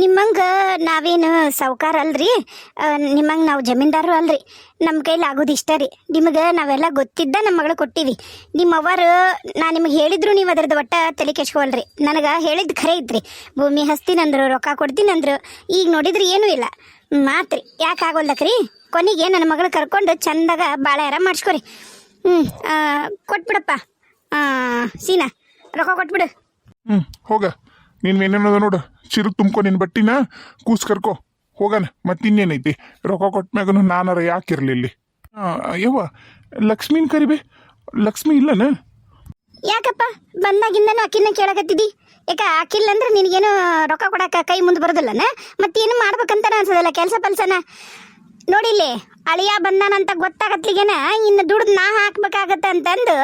ನಿಮ್ಮಂಗ ನಾವೇನು ಸಾವುಕಾರ ಅಲ್ರಿ? ನಿಮ್ಮಂಗ ನಾವು ಜಮೀನ್ದಾರರು ಅಲ್ರಿ. ನಮ್ಮ ಕೈಲಿ ಆಗೋದು ಇಷ್ಟ ರೀ. ನಿಮಗೆ ನಾವೆಲ್ಲ ಗೊತ್ತಿದ್ದ ನಮ್ಮ ಮಗಳು ಕೊಟ್ಟಿವಿ. ನಿಮ್ಮ ಅವರು ನಾ ನಿಮಗೆ ಹೇಳಿದ್ರು ನೀವು ಅದ್ರದ್ದು ಒಟ್ಟ ತಲೆ ಕೆಚ್ಕೊವಲ್ರಿ ನನಗೆ ಹೇಳಿದ್ದು ಖರೆ ಇದ್ರಿ ಭೂಮಿ ಹಸ್ತೀನಂದ್ರು ರೊಕ್ಕ ಕೊಡ್ತೀನಂದ್ರು ಈಗ ನೋಡಿದ್ರೆ ಏನೂ ಇಲ್ಲ. ಮಾತ್ರಿ ಯಾಕೆ ಆಗೋಲ್ದಕ್ರಿ? ಕೊನೆಗೆ ನನ್ನ ಮಗಳು ಕರ್ಕೊಂಡು ಚಂದಾಗ ಭಾಳ ಆರಾಮ ಮಾಡಿಸ್ಕೊರಿ ಹ್ಞೂ ಕೊಟ್ಬಿಡಪ್ಪ. ಸೀನಾ, ರೊಕ್ಕ ಕೊಟ್ಬಿಡು. ಹ್ಞೂ ಹೋಗ. ನೀನು ಏನೇನದ ನೋಡು. ಚಿರುಗ್ ತುಂಬ್ಕೊ ನಿನ್ನ ಬಟ್ಟಿನ, ಕೂಸ್ ಕರ್ಕೊ. ಹೋಗಣ, ಮತ್ತಿನ್ನೇನೈತಿ? ರೊಕ್ಕ ಕೊಟ್ಮ್ಯಾಗನು ನಾನಾರ ಯಾಕಿರ್ಲಿ ಇಲ್ಲಿ ಯವ್ವ, ಲಕ್ಷ್ಮೀನ್ ಕರಿಬೇ? ಲಕ್ಷ್ಮಿ ಇಲ್ಲನ? ಯಾಕಪ್ಪ? ಬಂದಾಗಿಂದನು ಅಕ್ಕಿನ ಕೇಳಕತ್ತಿದ್ದಿ ಯಾಕ ಅಕ್ಕಿಲ್ಲ ಅಂದ್ರೆ ನಿನಗೇನು ರೊಕ್ಕ ಕೊಡಕ ಕೈ ಮುಂದೆ ಬರೋದಿಲ್ಲನ? ಮತ್ತೇನು ಮಾಡ್ಬೇಕಂತ ಅನ್ಸದಲ್ಲ, ಕೆಲಸ ಪಲ್ಸನ? ನೋಡಿಲ್ಲಿ, ಅಳಿಯ ಬಂದಾನಂತ ಗೊತ್ತಾಗತ್ಲಿಗೇನ? ಇನ್ನು ದುಡ್ದು ನಾ ಹಾಕ್ಬೇಕಾಗತ್ತೆ ಅಂತಂದು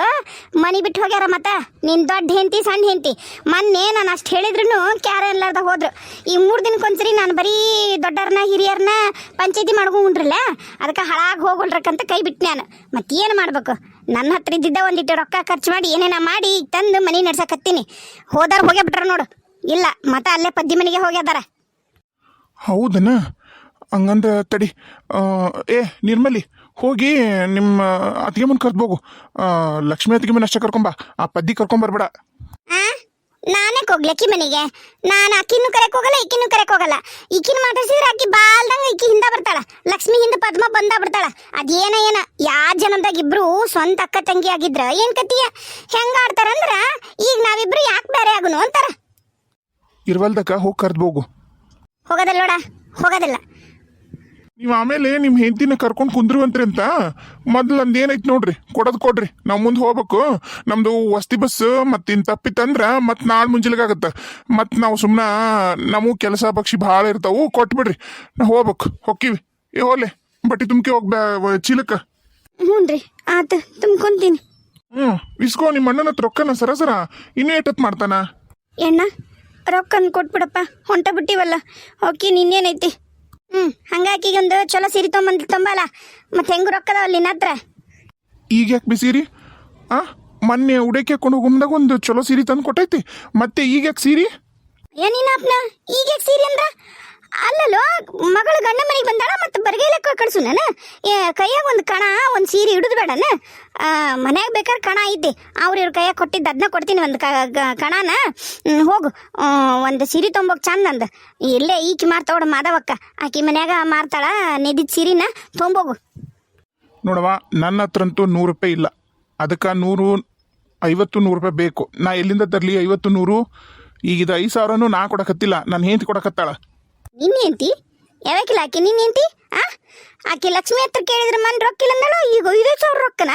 ಮನಿ ಬಿಟ್ಟು ಹೋಗ್ಯಾರ ಮತ್ತ? ನಿನ್ ದೊಡ್ಡ ಹೆಂಡತಿ, ಸಣ್ಣ ಹೆಂಡತಿ. ಮೊನ್ನೆ ನಾನು ಅಷ್ಟು ಹೇಳಿದ್ರು ಕ್ಯಾರ ಇಲ್ಲಾರ್ದ ಹೋದ್ರು. ಈ ಮೂರು ದಿನಕ್ಕೊಂದ್ಸರಿ ನಾನು ಬರೀ ದೊಡ್ಡವ್ರನ್ನ, ಹಿರಿಯರ್ನ ಪಂಚಾಯತಿ ಮಾಡ್ಕೊಂಡ್ರಲ್ಲ, ಅದಕ್ಕೆ ಹಾಳಾಗಿ ಹೋಗೋಲ್ರಕ್ಕಂತ ಕೈ ಬಿಟ್ಟು ನಾನು. ಮತ್ತೇನು ಮಾಡ್ಬೇಕು? ನನ್ನ ಹತ್ರ ಇದ್ದಿದ್ದ ಒಂದಿಟ್ಟು ರೊಕ್ಕ ಖರ್ಚು ಮಾಡಿ, ಏನೇನ ಮಾಡಿ ತಂದು ಮನೆ ನಡ್ಸಕತ್ತೀನಿ ಹೋದಾರ ಹೋಗೇ ಬಿಟ್ರ ನೋಡು. ಇಲ್ಲ ಮತ ಅಲ್ಲೇ ಪದ್ದಿ ಮನೆಗೆ ಹೋಗ್ಯದಾರ. ಹೌದನ? ಹಂಗಂದ್ರ ತಡಿ ಏ ನಿರ್ಮಲಿ ಹೋಗಿ ನಿಮ್ಮ ಅತ್ತಿಗೆ ಮುಂದೆ ಕರ್ಬೋಗು ಲಕ್ಷ್ಮೀ ಅತ್ತಿಗೆ ಮುಂದೆ ಅಷ್ಟೇ ಕರ್ಕೊಂಬ ಆ ಪದ್ದಿ ಕರ್ಕೊಂಬರ್ಬೇಡ? ನಾನೇ ಕೊಗ್ಲಕ್ಕಿ ಮನೆಗೆ? ನಾನು ಅಕ್ಕಿನೂ ಕರೆಕ್ ಹೋಗಲ್ಲ ಇಕ್ಕಿನೂ ಕರೆಕ್ ಹೋಗಲ್ಲ. ಇಕ್ಕಿನ ಮಾತಾಡ್ಸಿದ್ರೆ ಅಕ್ಕಿ ಬಾಲ್ದಂಗ ಇಕ್ಕಿ ಹಿಂದ ಬರ್ತಾಳ. ಲಕ್ಷ್ಮಿ ಹಿಂದ ಪದ್ಮ ಬಂದ ಬಿಡ್ತಾಳ. ಅದೇನ ಏನ ಯಾ ಜನದಾಗ ಇಬ್ರು ಸ್ವಂತ ಅಕ್ಕ ತಂಗಿ ಆಗಿದ್ರ ಏನ್ ಕತಿಯ? ಹೆಂಗ ಆಡ್ತಾರಂದ್ರ ಈಗ ನಾವಿಬ್ರು ಯಾಕೆ ಬೇರೆ ಆಗುನು ಅಂತಾರ. ಇರ್ವಲ್ದಕ್ಕ ಹೋಗಿ ಕರ್ದು ಹೋಗು ಹೋಗೋದಲ್ಲ ನೋಡ ಹೋಗೋದಿಲ್ಲ. ನೀವು ಆಮೇಲೆ ನಿಮ್ಮ ಹೆಂಡತಿನ ಕರ್ಕೊಂಡು ಕುಂದ್ರುವಂತ್ರಿ ಅಂತ ಮೊದ್ಲು ಅಂದ್ ಏನೈತಿ ನೋಡ್ರಿ ಕೊಡೋದು ಕೊಡ್ರಿ. ನಾವು ಮುಂದೆ ಹೋಗ್ಬೇಕು. ನಮ್ದು ವಸ್ತಿ ಬಸ್ ಮತ್ತು ಇನ್ನು ತಪ್ಪಿತ್ತಂದ್ರೆ ಮತ್ತೆ ನಾಳೆ ಮುಂಜಾನೆಗಾಗತ್ತೆ ಮತ್ತು ನಾವು ಸುಮ್ಮನೆ ನಮಗೂ ಕೆಲಸ ಪಕ್ಷಿ ಭಾಳ ಇರ್ತಾವು ಕೊಟ್ಬಿಡ್ರಿ. ನಾ ಹೋಗ್ಬೇಕು. ಹೊಕ್ಕಿವಿ. ಏ ಹೋಲೆ ಬಟ್ಟಿ ತುಮಕಿ ಹೋಗ್ಬ ಚೀಲಕ್ಕೆ. ಹ್ಞೂ ರೀ. ಆತ ತುಂಬ್ಕೊಂತೀನಿ. ಹ್ಞೂ ಇಸ್ಕೋ ನಿಮ್ಮ ಅಣ್ಣನ ಹತ್ರ ರೊಕ್ಕನ ಸರ ಸರ. ಇನ್ನೂ ಏಟತ್ ಮಾಡ್ತಾನ? ಎಣ್ಣ ರೊಕ್ಕನ್ ಕೊಟ್ಬಿಡಪ್ಪ. ಹೊಂಟ ಬಿಟ್ಟಿವಲ್ಲ ಓಕೆ ನಿನ್ನೇನೈತಿ? ಹ್ಞೂ ಹಂಗಾಗಿ ಒಂದು ಚಲೋ ಸೀರೆ ತೊಗೊಂಬಂದು ತೊಂಬಲ್ಲ ಮತ್ತೆ ಹೆಂಗು ರೊಕ್ಕದವಲ್ಲ ನಿನ್ನ ಹತ್ರ? ಈಗ ಯಾಕೆ ಬಿಸಿರಿ ಆ ಮೊನ್ನೆ ಉಡಕ್ಕೆ ಹಾಕೊಂಡು ಹೋಗುಮ್ದಾಗ ಒಂದು ಚಲೋ ಸೀರೆ ತಂದು ಕೊಟ್ಟೈತಿ. ಮತ್ತೆ ಈಗ ಯಾಕೆ ಸೀರೆ? ಅಪ್ನ ಈಗ ಯಾಕೆ ಸೀರೆ ಅಂದ್ರ? ಅಲ್ಲಲ್ಲೋ ಮಗಳು ಗಂಡ ಮನೆಗೆ ಬಂದಾಳ ಮತ್ತೆ ಕಳ್ಸು ನಾನು ಕೈಯಾಗ ಒಂದು ಕಣ ಒಂದು ಸೀರೆ ಹಿಡಿದು ಬೇಡನ? ಮನ್ಯಾಗ ಬೇಕಾದ್ರೆ ಕಣ ಐತಿ. ಅವ್ರು ಇವ್ರ ಕೈಯಾಗ ಕೊಟ್ಟಿದ್ದು ಅದನ್ನ ಕೊಡ್ತೀನಿ ಒಂದು ಕಣನ. ಹೋಗು. ಒಂದು ಸೀರೆ ತೊಂಬೋಕ್ ಚಂದ ಅಂದ. ಇಲ್ಲೇ ಈಕಿ ಮಾರ್ತಾವಡ ಮಾದವಕ್ಕ ಆಕಿ ಮನ್ಯಾಗ ಮಾರ್ತಾಳ ನೆದಿದ್ ಸೀರಿನ ತೊಂಬೋಗು. ನೋಡವ ನನ್ನ ಹತ್ರಂತೂ ನೂರು ರೂಪಾಯಿ ಇಲ್ಲ. ಅದಕ್ಕೆ ನೂರು ಐವತ್ತು ನೂರು ರೂಪಾಯಿ ಬೇಕು. ನಾ ಎಲ್ಲಿಂದ ತರಲಿ ಐವತ್ತು ನೂರು? ಈಗ ಇದು ಐದು ಸಾವಿರನೂ ನಾ ಕೊಡಕತ್ತಿಲ್ಲ ನಾನು ಹೆಂಡ್ತಿ ಕೊಡಕತ್ತಾಳ ನಿನ್ನ ಹೆಂಡ್ತಿ? ಯಾವಾಕಿಲ್ಲ ಆಕಿ? ನಿನ್ನ ಹೆಂಡ್ತಿ? ಆ? ಆಕಿ ಲಕ್ಷ್ಮಿ ಹತ್ರ ಕೇಳಿದ್ರೆ ಮನ್ ರೊಕ್ಕಿಲ್ಲ ಅಂದಳು ಈಗ ಐದು ಸಾವಿರ ರೊಕ್ಕನ?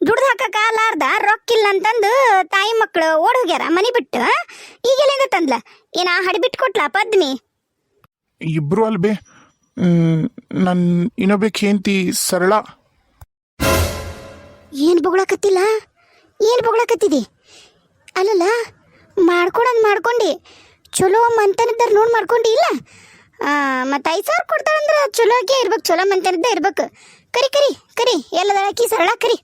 ದುಡ್ದು ಹಾಕಕ್ಕ ಅಲಾರ್ದ ರೊಕ್ಕಿಲ್ಲ ಅಂತಂದು ತಾಯಿ ಮಕ್ಕಳು ಓಡ್ ಹೋಗ್ಯಾರ ಮನಿ ಬಿಟ್ಟು ಈಗ ಎಲ್ಲಿಂದ ತಂದ್ಲ? ಏನ ಹಡಿಬಿಟ್ಟು ಕೊಟ್ಲ ಪದ್ಮಿ? ಇಬ್ರು ಅಲ್ಬೇ. ನನ್ನ ಇನ್ನೊಬ್ಬಕ್ಕೆ ಹೆಂಡತಿ ಸರಳ. ಏನು ಬೊಗಳಕತ್ತಿಲ್ಲ? ಏನು ಬೊಗಳಕತ್ತಿದಿ? ಅಲ್ಲಲ್ಲ ಮಾಡ್ಕೊಡೋದು ಮಾಡ್ಕೊಂಡಿ. ಚಲೋ ಮಂತನದ್ದಾರ ನೋಡಿ ಮಾಡ್ಕೊಂಡಿ ಇಲ್ಲ? ಮತ್ತು ಐದು ಸಾವಿರ ಕೊಡ್ತಾಳಂದ್ರೆ ಚಲೋಗೆ ಇರ್ಬೇಕು, ಚಲೋ ಮಂತನದ್ದ ಇರ್ಬೇಕು. ಕರಿ ಕರಿ ಕರಿ, ಎಲ್ಲದ ಹಾಕಿ ಸರಳ ಕರಿ.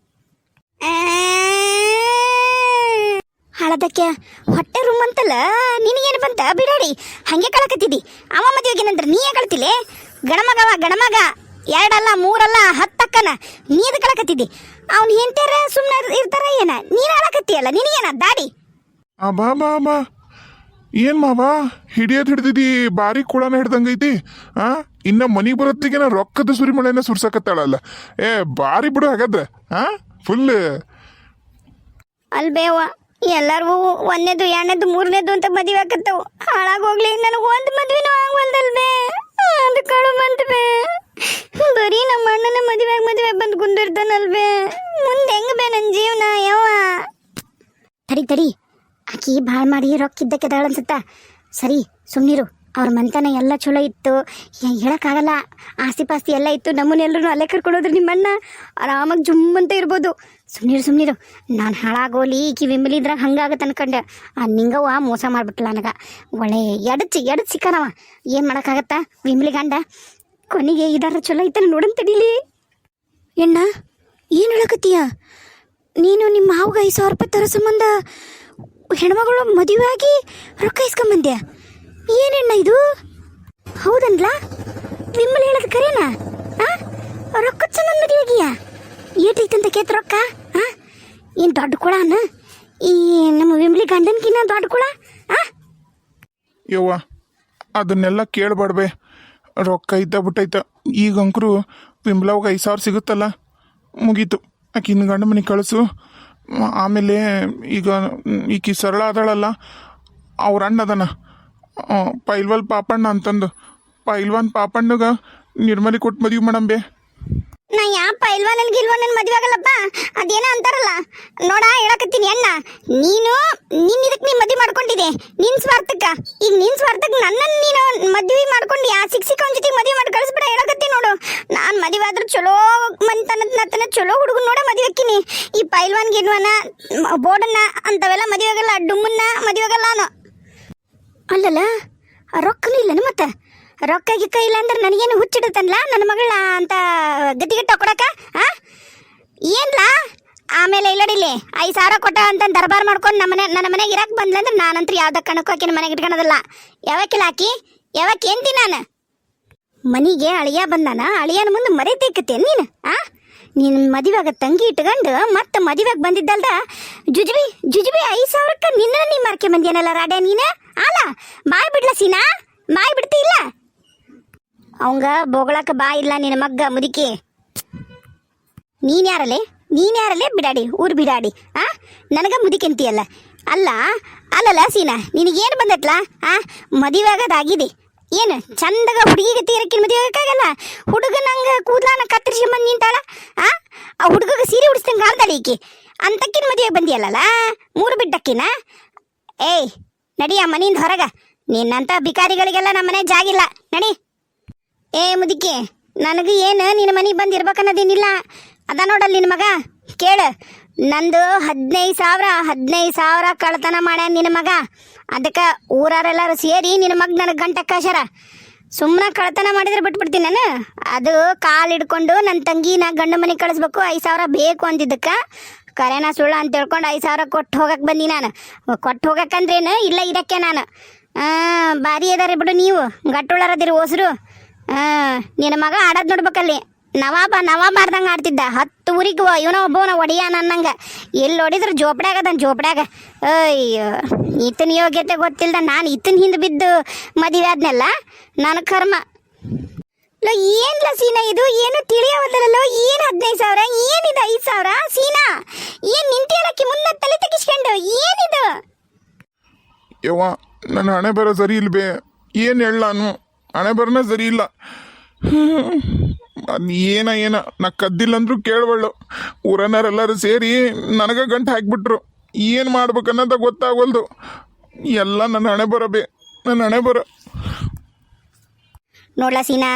ಹಳದಕ್ಕೆ ಹೊಟ್ಟೆ ರೂಮ್ ಅಂತಲ್ಲ, ನಿನಗೇನು ಬಂತ? ಬಿಡಾಡಿ, ಹಂಗೆ ಕಳಕತ್ತಿದ್ದಿ ಅವ ಮದುವೆಗೇನಂದ್ರೆ ನೀ ಕಳ್ತಿಲೆ ಗಣಮಗವ, ಗಣಮಗ. ಎರಡಲ್ಲ, ಮೂರಲ್ಲ, ಹತ್ತಕ್ಕನ. ನೀ ಅದು ಕಳಕತ್ತಿದ್ದಿ ಅವ್ನು ಹೆಂಡ್ತಿಯರ ಸುಮ್ಮನೆ ಇರ್ತಾರ ಏನ? ನೀನು ಅಳಕತ್ತೀಯಲ್ಲ ನಿನಗೇನ? ದಾಡಿ. ಆ, ಬಾ ಬಾ ಬಾ. ಏನು ಮಾವ? ಹಿಡಿಯೋದು ಹಿಡ್ದಿದಿ ಬಾರಿ ಕುಳನ ಹಿಡ್ದಂಗೈತಿ, ಆ? ಇನ್ನ ಮನಿಗೆ ಬರೋತ್ತಿಗೆ ರೊಕ್ಕದ ಸುರಿಮಳೆನ ಸುರ್ಸಕತ್ತಾಳಲ್ಲ. ಏ ಬಾರಿ ಬಿಡು ಹಾಗಾದ್ರೆ, ಆ? ಫುಲ್. ಅಲ್ಬೇವ ಎಲ್ಲರಿಗೂ ಒಂದನೇದು, ಎರಡನೇದು, ಮೂರನೇದು ಅಂತ ಮದುವೆ ಹಾಕತ್ತವು ಹಾಳಾಗೋಗ್ಲಿ, ನನಗೆ ಒಂದು ಮದ್ವೆನೂ ಆಗವಲ್ದಲ್ವೇ? ಅದು ಕಳು ಬಂತವೆ ಬರೀ ನಮ್ಮ ಅಣ್ಣನ ಮದುವೆ ಮದುವೆ ಬಂದು ಕುಂದಿರ್ತಾನಲ್ವೇ ಮುಂದೆ ಹೆಂಗ್ ಬೇ ನನ್ನ ಜೀವನ ಯಾವ ತಡಿ ತಡಿ. ಆಕಿ ಭಾಳ ಮಾಡಿ ರೊಕ್ಕಿದ್ದಕ್ಕೆದಾಳ ಅನ್ಸುತ್ತ? ಸರಿ ಸುಮ್ಮನಿರು ಅವ್ರ ಮನೆತನ ಎಲ್ಲ ಚಲೋ ಇತ್ತು. ಹೇಳೋಕ್ಕಾಗಲ್ಲ. ಆಸ್ತಿ ಪಾಸ್ತಿ ಎಲ್ಲ ಇತ್ತು. ನಮ್ಮನ್ನೆಲ್ಲರೂ ಅಲ್ಲೇ ಕರ್ಕೊಂಡೋದ್ರು ನಿಮ್ಮಣ್ಣ. ಆರಾಮಾಗಿ ಜುಮ್ ಅಂತ ಇರ್ಬೋದು. ಸುಮ್ಮನಿರು ಸುಮ್ಮನಿರು ನಾನು ಹಾಳಾಗೋಲಿ ಈಕಿ ವಿಮಲಿದ್ರಾಗ ಹಂಗಾಗತ್ತೆ ಅನ್ಕಂಡೆ. ಆ ನಿಂಗವ್ವ ಮೋಸ ಮಾಡ್ಬಿಟ್ಲ ನನಗೆ. ಒಳ್ಳೆ ಎಡಚಿ ಎಡಚ್ ಸಿಕ್ಕನವ ಏನು ಮಾಡೋಕ್ಕಾಗತ್ತಾ? ವಿಮಲಿ ಗಂಡ. ಕೊನೆಗೆ ಇದಾರ ಚಲೋ ಐತನ ನೋಡನ್ ತಡೀಲಿ. ಎಣ್ಣ ಏನು ಹೇಳಕತ್ತೀಯ? ನೀನು ನಿಮ್ಮ ಮಾವ್ಗೆ ಐದು ಸಾವಿರ ರೂಪಾಯಿ ತರೋ ಸಂಬಂಧ ಹೆಣ್ಮಗಳು ಮದುವೆ ಆಗಿ ರೊಕ್ಕ ಇಸ್ಕೊಂಬಂದ್ಯಾ ಏನೆಣ್ಣ ಇದು? ಹೌದನ್ಲ? ವಿಮಲ್ ಹೇಳದ್ ಕರೇನಾ? ಆ? ರೊಕ್ಕ ಸಂಬಂಧ ಮದುವೆಗಿಯ ಏಟೈತಂತ ಕೇತ ರೊಕ್ಕ ಹಾಂ ಏನ್ ದೊಡ್ಡ ಕೊಳನ? ಈ ನಮ್ಮ ವಿಮ್ಲಿ ಗಂಡನ್ಕಿನ್ನ ದೊಡ್ಡ ಕೊಳ, ಆ? ಯವ್ವ, ಅದನ್ನೆಲ್ಲ ಕೇಳಬಾಡ್ಬೆ. ರೊಕ್ಕ ಇದ್ದ ಬಿಟ್ಟೈತ. ಈಗ ಅಂಕರು ವಿಮ್ಲಾವಾಗ ಐದು ಸಾವಿರ ಸಿಗುತ್ತಲ್ಲ? ಮುಗೀತು. ಆಕಿನ ಗಂಡ ಮನೆಗೆ ಕಳಿಸು. ಆಮೇಲೆ ಈಗ ಈಕಿ ಸರಳ ಅದಾಳಲ್ಲ ಅವ್ರ ಅಣ್ಣ ಅದನ. ಪೈಲ್ವಾಲ್ ಪಾಪಣ್ಣ ಅಂತಂದು. ಪೈಲ್ವಾನ್ ಪಾಪಣ್ಣಗ ನಿರ್ಮಲಿ ಕೊಟ್ಟು ಮದುವೆ ಮಾಡಂಬೆ. ಯಾಪ ಇಲ್ವಾ ನನ್ಗೆ, ಇಲ್ವಾ ನನ್ನ ಮದ್ವೆ ಆಗಲ್ಲಪ್ಪ? ಅದೇನೋ ಅಂತಾರಲ್ಲ. ನೋಡ, ಹೇಳಕತ್ತೀನಿ ಅಣ್ಣ. ನೀನು ನಿನ್ನ ಇದಕ್ಕೆ ನೀ ಮದ್ವೆ ಮಾಡ್ಕೊಂಡಿದೆ. ನಿನ್ನ ಸ್ವಾರ್ಥಕ್ಕ. ಈಗ ನಿನ್ನ ಸ್ವಾರ್ಥಕ್ಕೆ ನನ್ನನ್ನು ನೀನು ಮದ್ವೆ ಮಾಡ್ಕೊಂಡು ಯಾ ಸಿಕ್ ಸಿಕ್ಕ ಅವ್ನ ಜೊತೆಗೆ ಮದ್ವೆ ಮಾಡಿ, ಕಳಿಸ್ಬಿಡ ಹೇಳಕತ್ತೀನಿ ನೋಡು. ನಾನು ಮದುವೆ ಆದ್ರೂ ಚಲೋ ಮಂತನ ಚಲೋ ಹುಡುಗ ನೋಡ ಮದ್ವೆ ಹಾಕಿನಿ. ಈ ಪೈಲ್ವಾನ್, ಗಿಲ್ವಾನ ಬೋರ್ಡನ್ನ ಅಂಥವೆಲ್ಲ ಮದ್ವೆ ಆಗಲ್ಲ, ಡುಮ್ಮನ್ನ ಮದ್ವೆ ಆಗಲ್ಲ ನಾನು. ಅಲ್ಲಲ್ಲ ರೊಕ್ಕನೂ ಇಲ್ಲನು ಮತ್ತೆ? ರೊಕ್ಕ ಗಿಕ್ಕ ಇಲ್ಲ ಅಂದ್ರೆ ನನಗೇನು ಹುಚ್ಚಿಡುತ್ತಲ್ಲ ನನ್ನ ಮಗಳ ಅಂತ ಗತಿಗಿಟ್ಟ ಕೊಡಕ, ಆ? ಏನ್ಲ? ಆಮೇಲೆ ಇಲ್ಲಡಿಲಿ ಐದು ಸಾವಿರ ಕೊಟ್ಟ ಅಂತ ದರ್ಬಾರ್ ಮಾಡ್ಕೊಂಡು ನಮ್ಮ ಮನೆ ನನ್ನ ಮನೆಗೆ ಇರಕ್ಕೆ ಬಂದ್ಲ ಅಂದ್ರೆ ನಾನಂತೂ ಯಾವ್ದು ಕಣಕ್ಕೂ ಮನೆಗೆ ಇಟ್ಕೊಳೋದಿಲ್ಲ. ಯಾವಕ್ಕಿಲ್ಲ ಆಕಿ? ಯಾವಕ್ಕೆ ಏನ್ತಿ ನಾನು? ಮನೆಗೆ ಅಳಿಯ ಬಂದಾನ, ಅಳಿಯನ ಮುಂದೆ ಮರೆತೇಕತ್ತೆ ನೀನು, ಆ? ನೀನು ಮದುವೆಗ ತಂಗಿ ಇಟ್ಕೊಂಡು ಮತ್ತೆ ಮದುವೆಗೆ ಬಂದಿದ್ದಲ್ದ? ಜುಜುಬಿ ಜುಜುಬಿ ಐದು ಸಾವಿರಕ್ಕೆ ನಿನ್ನ ನೀ ಮಾರ್ಕೆ ಬಂದಿಯನಲ್ಲ ರಾಡೆ ನೀನು? ಅಲ್ಲ ಬಾಯ್ ಬಿಡ್ಲ ಸೀನಾ? ಬಾಯ್ ಬಿಡ್ತಿ ಇಲ್ಲ? ಅವಂಗ ಬೋಗಳಕ ಬಾ ಇಲ್ಲ ನಿನ್ನ ಮಗ್ಗ ಮುದುಕಿ. ನೀನ್ ಯಾರಲೆ ನೀನ್ ಯಾರಲೆ ಬಿಡಾಡಿ, ಊರ್ ಬಿಡಾಡಿ, ಆ? ನನಗ ಮುದುಕಿಂತಿಯಲ್ಲ ಅಲ್ಲ, ಅಲ್ಲಲ್ಲ ಸೀನಾ, ನಿನಗೇನು ಬಂದತ್ಲ, ಆ? ಮದುವೆ ಆಗೋದಾಗಿದೆ. ಏನು, ಚಂದಗ ಹುಡುಗಿಗೆ ತೀರಕ್ಕಿನ ಮದುವೆ ಆಗಕ್ಕಾಗಲ್ಲ? ಹುಡುಗ ನಂಗೆ ಕೂದ್ಲಾನ ಕತ್ತರಿಸಿ ಬಂದು ನಿಂತಾಳ, ಆ? ಆ ಹುಡುಗಗ ಸೀರೆ ಉಡಿಸ್ದಂಗೆ ಆಡ್ದಾಳೆ ಈಕಿ. ಅಂತಕ್ಕಿನ ಮದುವೆ ಬಂದಿಯಲ್ಲಲ್ಲ ಮೂರು ಬಿಟ್ಟಕ್ಕಿನ? ಏಯ್, ನಡಿ ಆ ಮನೆಯಿಂದ ಹೊರಗ. ನಿನ್ನಂತ ಬಿಕಾರಿಗಳಿಗೆಲ್ಲ ನಮ್ಮ ಮನೆ ಜಾಗಿಲ್ಲ. ನಡಿ. ಏ ಮುದಿಕೆ, ನನಗೆ ಏನು ನಿನ್ನ ಮನೆಗೆ ಬಂದು ಇರ್ಬೇಕನ್ನೋದೇನಿಲ್ಲ ಅದ ನೋಡಲ್ಲ ನಿನ್ನ ಮಗ. ಕೇಳು. ನಂದು ಹದಿನೈದು ಸಾವಿರ ಹದಿನೈದು ಸಾವಿರ ಕಳ್ತನ ಮಾಡ್ಯಾನ ನಿನ್ನ ಮಗ. ಅದಕ್ಕೆ ಊರಾರೆಲ್ಲರೂ ಸೇರಿ ನಿನ್ನ ಮಗ ನನಗೆ ಗಂಟೆ ಕಳ್ಸ್ಯಾರ. ಸುಮ್ಮನೆ ಕಳ್ತನ ಮಾಡಿದ್ರೆ ಬಿಟ್ಬಿಡ್ತೀನಿ ನಾನು. ಅದು ಕಾಲು ಹಿಡ್ಕೊಂಡು ನನ್ನ ತಂಗಿನ ಗಂಡು ಮನೆಗೆ ಕಳಿಸ್ಬೇಕು, ಐದು ಸಾವಿರ ಬೇಕು ಅಂದಿದ್ದಕ್ಕೆ. ಕರೆನ ಸುಳ್ಳು ಅಂತ ಹೇಳ್ಕೊಂಡು ಐದು ಸಾವಿರ ಕೊಟ್ಟು ಹೋಗಕ್ಕೆ ಬಂದಿ ನಾನು. ಕೊಟ್ಟು ಹೋಗಕ್ಕಂದ್ರೇನು ಇಲ್ಲ, ಇದಕ್ಕೆ ನಾನು. ಭಾರಿ ಅದಾರೆ ಬಿಡು ನೀವು. ಗಟ್ಟುಳರದಿರು ಹೊಸರು ನಿನ್ನ ಮಗ ಆಡೋದ್ ನೋಡ್ಬೇಕಲ್ಲಿ. ನವಾಬ ನವಾಬ ಆಡ್ದಂಗೆ ಆಡ್ತಿದ್ದ. ಹತ್ತು ಊರಿಗೆ ಇವನ ಒಬ್ಬವನ ಒಡಿಯ ನನ್ನಂಗೆ ಎಲ್ಲಿ ಹೊಡಿದ್ರು ಜೋಪಡ್ಯಾಗ ಅದನ್, ಜೋಪಡ್ಯಾಗ. ಅಯ್ಯೋ ಈತನ ಯೋಗ್ಯತೆ ಗೊತ್ತಿಲ್ದ ನಾನು ಈತನ ಹಿಂದೆ ಬಿದ್ದು ಮದುವೆ ಆದ್ನೆಲ್ಲ? ನನ್ನ ಕರ್ಮ. ಲೋ, ಏನ್ಲ ಸೀನಾ ಇದು? ಏನು ತಿಳಿಯೋದಲ್ಲ ಏನು ಹದಿನೈದು ಸಾವಿರ? ಏನಿದೆ ಐದು ಸಾವಿರ? ಸೀನಾ, ಏನು ನಿಂತಿರಕ್ಕೆ ಮುನ್ನ ತಲೆ ತೆಗಿಸ್ಕೊಂಡು? ಏನಿದು? ಯವ್ವ, ನನ್ನ ಹಣೆ ಬರೋ ಸರಿ ಇಲ್ಬೇ ಏನು ಹೇಳ ಹಣೆ ಬರನ ಸರಿ ಇಲ್ಲ. ಅದ್ ಏನ ಏನ, ನಾ ಕದ್ದಿಲ್ಲ ಅಂದ್ರೂ ಕೇಳಬಳ್ಳು ಊರನ್ನರೆಲ್ಲರೂ ಸೇರಿ ನನಗ ಗಂಟು ಹಾಕ್ಬಿಟ್ರು. ಏನು ಮಾಡ್ಬೇಕನ್ನೋದ ಗೊತ್ತಾಗವಲ್ದು. ಎಲ್ಲ ನನ್ನ ಹಣೆ ಬರಬೇ ನನ್ನ ಹಣೆ ಬರ. ನೋಡ್ಲ ಸೀನಾ,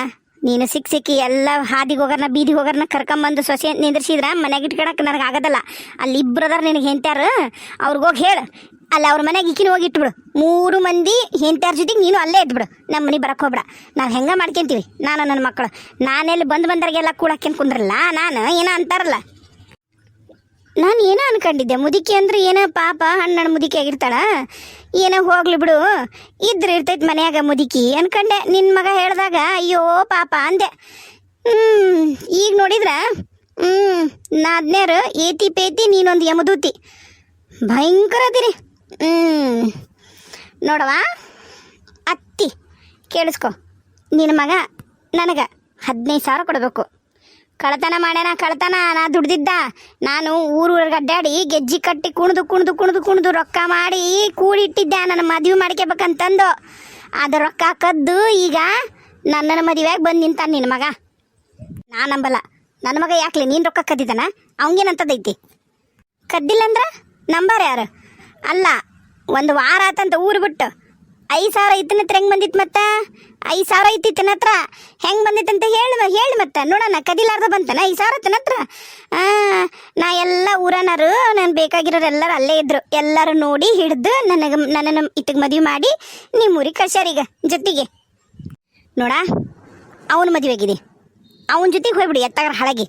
ನೀನು ಸಿಕ್ ಸಿಕ್ಕಿ ಎಲ್ಲ ಹಾದಿಗೆ ಹೋಗರ್ನ, ಬೀದಿಗೆ ಹೋಗರ್ನ ಕರ್ಕೊಂಬಂದು ಸೊಸೆ ನಿಂದ್ರಿಸಿದ್ರ ಮನೆಗೆ ಇಟ್ಕೊಳಕ್ಕೆ ನನಗೆ ಆಗೋದಲ್ಲ. ಅಲ್ಲಿ ಇಬ್ಬರದಾರ ನಿನಗೆ ಹೆಂತ್ಯಾರ ಅವ್ರಿಗೋಗಿ ಹೇಳು. ಅಲ್ಲಿ, ಅವ್ರ ಮನೆಗೆ ಈಕಿನ ಹೋಗಿ ಇಟ್ಬಿಡು. ಮೂರು ಮಂದಿ ಹೆಂತ್ಯಾರ ಜೊತೆಗೆ ನೀನು ಅಲ್ಲೇ ಇಟ್ಬಿಡು ನಮ್ಮ ಮನೆ ಬರಕ್ಕೆ ಹೋಗ್ಬಿಡ. ನಾವು ಹೆಂಗೆ ಮಾಡ್ಕೊಂತೀವಿ? ನಾನು ನನ್ನ ಮಕ್ಕಳು. ನಾನೆಲ್ಲಿ ಬಂದು ಬಂದರಿಗೆಲ್ಲ ಕೂಡ ಕುಂದ್ರಲ್ಲ? ನಾನು ಏನೋ ಅಂತಾರಲ್ಲ? ನಾನು ಏನೋ ಅನ್ಕೊಂಡಿದ್ದೆ? ಮುದುಕಿ ಅಂದ್ರೆ ಏನೋ ಪಾಪ ಹಣ್ಣು ಮುದುಕಿ ಆಗಿರ್ತಾಳ? ಏನೋ ಹೋಗ್ಲಿ ಬಿಡು. ಇದ್ರೆ ಇರ್ತೈತೆ ಮನ್ಯಾಗ ಮುದುಕಿ. ಅನ್ಕಂಡೆ. ನಿನ್ನ ಮಗ ಹೇಳ್ದಾಗ, ಅಯ್ಯೋ ಪಾಪ ಅಂದೆ. ಹ್ಮ್, ಈಗ ನೋಡಿದ್ರ? ಹ್ಮ್ ನಾದ್ನೇರು ಏತಿ ಪೇತಿ ನೀನೊಂದು ಯಮದೂತಿ. ಭಯಂಕರ ಅದಿರಿ. ಹ್ಮ್. ನೋಡವ ಅತ್ತಿ, ಕೇಳಿಸ್ಕೊ. ನಿನ್ನ ಮಗ ನನಗೆ ಹದಿನೈದು ಸಾವಿರ ಕೊಡಬೇಕು. ಕಳತನ ಮಾಡ್ಯಾನ ಕಳತನ ನಾ ದುಡ್ದಿದ್ದ. ನಾನು ಊರು ಅಡ್ಡಾಡಿ ಗೆಜ್ಜಿ ಕಟ್ಟಿ ಕುಣಿದು ಕುಣಿದು ಕುಣಿದು ಕುಣಿದು ರೊಕ್ಕ ಮಾಡಿ ಕೂಡಿಟ್ಟಿದ್ದೆ. ನನ್ನ ಮದುವೆ ಮಾಡ್ಕೋಬೇಕಂತಂದು ಅದು ರೊಕ್ಕ ಕದ್ದು ಈಗ ನನ್ನನ್ನು ಮದುವೆಯಾಗಿ ಬಂದು ನಿಂತಾನೆ ನಿನ್ನ ಮಗ. ನಾ ನಂಬಲ್ಲ. ನನ್ನ ಮಗ ಯಾಕಲಿ ನೀನು ರೊಕ್ಕ ಕದ್ದಿದ್ದಾನ? ಅವಂಗೇನಂತದೈತಿ ಕದ್ದಿಲ್ಲ ಅಂದ್ರೆ ನಂಬರ್ ಯಾರು? ಅಲ್ಲ ಒಂದು ವಾರ ಆತಂತ ಊರು ಬಿಟ್ಟು. ಐದು ಸಾವಿರ ಇತ್ತನ ಹೆಂಗೆ ಬಂದಿತ್ತು ಮತ್ತೆ? ಐದು ಸಾವಿರ ಐತಿ ಇತ್ತನ ಹತ್ರ ಹೆಂಗೆ ಬಂದಿತ್ತಂತ ಹೇಳಿ ಹೇಳಿ ಮತ್ತೆ. ನೋಡೋಣ ಕದಿಲಾರ್ದ ಬಂತನ? ಐದು ಸಾವಿರ ಇತ್ತನ ಹತ್ರ? ನಾ ಎಲ್ಲ ಊರನರು, ನಾನು ಬೇಕಾಗಿರೋರು ಎಲ್ಲರೂ ಅಲ್ಲೇ ಇದ್ರು. ಎಲ್ಲರೂ ನೋಡಿ ಹಿಡ್ದು ನನಗೆ ನನ್ನನ್ನು ಇತ್ತಿಗೆ ಮದುವೆ ಮಾಡಿ ನಿಮ್ಮ ಊರಿಗೆ ಕಳ್ಸ್ಯಾರೀಗ ಜೊತೆಗೆ. ನೋಡ, ಅವನ ಮದುವೆ ಆಗಿದೆ. ಅವನ ಜೊತೆಗೆ ಹೋಗ್ಬಿಡಿ ಎತ್ತಾಗ ಹಳಗಿ.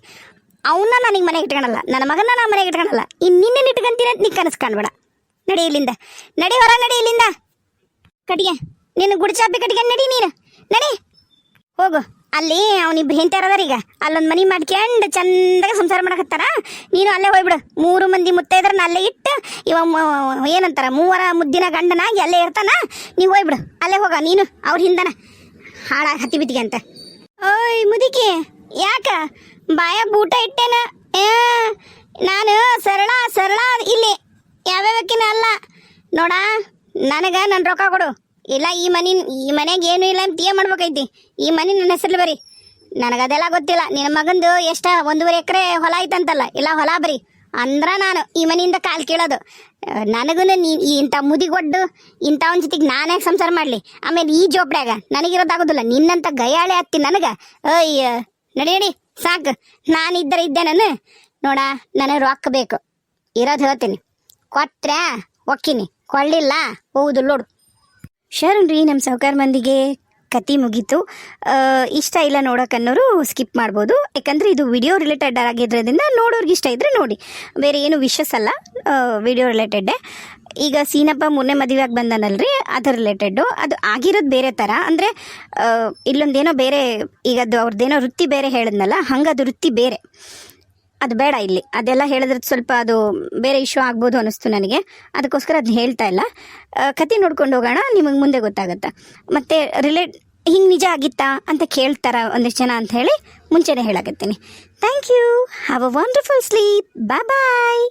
ಅವನ್ನ ನನಗೆ ಮನೆಗೆ ಇಟ್ಕೊಳಲ್ಲ ನನ್ನ ಮಗನ ನಾನು ಮನೆಗೆ ಇಟ್ಕೊಳಲ್ಲ ಇನ್ನು ನಿನ್ನೆ ಇಟ್ಕೊಂತೀನಿ ಅಂತ ನೀ ಕನಸು ಕಾಣ್ಬೇಡ. ನಡಿ ಇಲ್ಲಿಂದ. ನಡಿ ಹೊರ, ನಡಿ ಇಲ್ಲಿಂದ. ಕಟ್ಟಿಗೆ, ನಿನ್ನ ಗುಡಿಚಾಪಿ ಕಟ್ಗೆ ನಡಿ ನೀನು. ನಡಿ. ಹೋಗು. ಅಲ್ಲಿ ಅವನಿಬ್ರು ಹಿಂತಾರದಾರ ಈಗ? ಅಲ್ಲೊಂದು ಮನಿ ಮಾಡ್ಕೊಂಡು ಚಂದಾಗ ಸಂಸಾರ ಮಾಡಕತ್ತಾರ. ನೀನು ಅಲ್ಲೇ ಹೋಗ್ಬಿಡು. ಮೂರು ಮಂದಿ ಮುತ್ತೈದ್ರನ್ನ ಅಲ್ಲೇ ಇಟ್ಟು, ಇವ ಏನಂತಾರ, ಮೂವರ ಮುದ್ದಿನ ಗಂಡನಾಗಿ ಅಲ್ಲೇ ಇರ್ತಾನ. ನೀವು ಹೋಗ್ಬಿಡು. ಅಲ್ಲೇ ಹೋಗ. ನೀನು ಅವ್ರ ಹಿಂದನ. ಹಾಳ ಹತ್ತಿ ಬಿತ್ತಿಗೆ ಅಂತ. ಓಯ್, ಮುದುಕಿ. ಯಾಕ? ಬಾಯ ಬೂಟ ಇಟ್ಟೇನ? ನಾನು ಸರಳ ಸರಳ, ಇಲ್ಲಿ ಯಾವ್ಯಾವಕ್ಕಿನ ಅಲ್ಲ? ನೋಡ, ನನಗೆ ನನ್ನ ರೊಕ್ಕ ಕೊಡು. ಇಲ್ಲ, ಈ ಮನಿ, ಈ ಮನೆಗೆ ಏನು ಇಲ್ಲ ಅಂತ ಏನ್ ಮಾಡ್ಬೇಕೈತಿ. ಈ ಮನಿ ನನ್ನ ಹೆಸರು ಬರಿ. ನನಗದೆಲ್ಲ ಗೊತ್ತಿಲ್ಲ. ನಿನ್ನ ಮಗಂದು ಎಷ್ಟ ಒಂದೂವರೆ ಎಕರೆ ಹೊಲ ಐತಂತಲ್ಲ? ಇಲ್ಲ, ಹೊಲ ಬರಿ. ಅಂದ್ರ ನಾನು ಈ ಮನೆಯಿಂದ ಕಾಲ್ ಕೇಳೋದು. ನನಗೂ ನೀ ಇಂಥ ಮುದಿಗೊಡ್ಡು ಇಂಥ ಒಂದು ಜೊತೆಗೆ ನಾನೇ ಸಂಸಾರ ಮಾಡಲಿ. ಆಮೇಲೆ ಈ ಜೋಪಡ್ಯಾಗ ನನಗಿರೋದಾಗೋದಿಲ್ಲ. ನಿನ್ನಂತ ಗಯಾಳೆ ಹತ್ತಿ ನನಗೆ. ಅಯ್ಯ ನಡಿ ಸಾಕು. ನಾನು ಇದ್ದರೆ ಇದ್ದೆ ನಾನು. ನೋಡ, ನನಗೆ ರೊಕ್ಕ ಬೇಕು. ಇರೋದು ಹೇಳ್ತೀನಿ. ಕೊಟ್ರೆ ಒಕ್ಕಿನಿ. ಕೊಳ್ಳಿಲ್ಲ ಹೌದು ನೋಡು. ಶರಣ್ ರೀ ನಮ್ಮ ಸಾವುಕಾರ ಮಂದಿಗೆ ಕತಿ ಮುಗೀತು. ಇಷ್ಟ ಇಲ್ಲ ನೋಡೋಕನ್ನೋರು ಸ್ಕಿಪ್ ಮಾಡ್ಬೋದು. ಯಾಕಂದರೆ ಇದು ವಿಡಿಯೋ ರಿಲೇಟೆಡ್ ಆಗಿರೋದ್ರಿಂದ ನೋಡೋರ್ಗೆ ಇಷ್ಟ ಇದ್ದರೆ ನೋಡಿ. ಬೇರೆ ಏನು ವಿಷಸ್ ಅಲ್ಲ ವಿಡಿಯೋ ರಿಲೇಟೆಡ್ಡೇ ಈಗ ಸೀನಪ್ಪ ಮೊನ್ನೆ ಮದುವೆಯಾಗಿ ಬಂದನಲ್ರಿ ಅದರ ರಿಲೇಟೆಡ್ಡು ಅದು ಆಗಿರೋದು ಬೇರೆ ಥರ ಅಂದರೆ ಇಲ್ಲೊಂದೇನೋ ಬೇರೆ, ಈಗ ಅದು ಅವ್ರದ್ದೇನೋ ವೃತ್ತಿ ಬೇರೆ ಹೇಳಿದ್ನಲ್ಲ, ಹಂಗೆ ಅದು ವೃತ್ತಿ ಬೇರೆ. ಅದು ಬೇಡ ಇಲ್ಲಿ. ಅದೆಲ್ಲ ಹೇಳಿದ್ರೆ ಸ್ವಲ್ಪ ಅದು ಬೇರೆ ಇಶ್ಯೂ ಆಗ್ಬೋದು ಅನಿಸ್ತು ನನಗೆ. ಅದಕ್ಕೋಸ್ಕರ ಅದನ್ನ ಹೇಳ್ತಾ ಇಲ್ಲ. ಕತೆ ನೋಡ್ಕೊಂಡು ಹೋಗೋಣ. ನಿಮಗೆ ಮುಂದೆ ಗೊತ್ತಾಗುತ್ತೆ? ಮತ್ತು ರಿಲೇಟ್ ಹಿಂಗೆ ನಿಜ ಆಗಿತ್ತಾ ಅಂತ ಕೇಳ್ತಾರ ಒಂದಿಷ್ಟು ಜನ ಅಂತ ಹೇಳಿ ಮುಂಚೆನೇ ಹೇಳಾಗತ್ತೀನಿ thank you have a wonderful sleep bye bye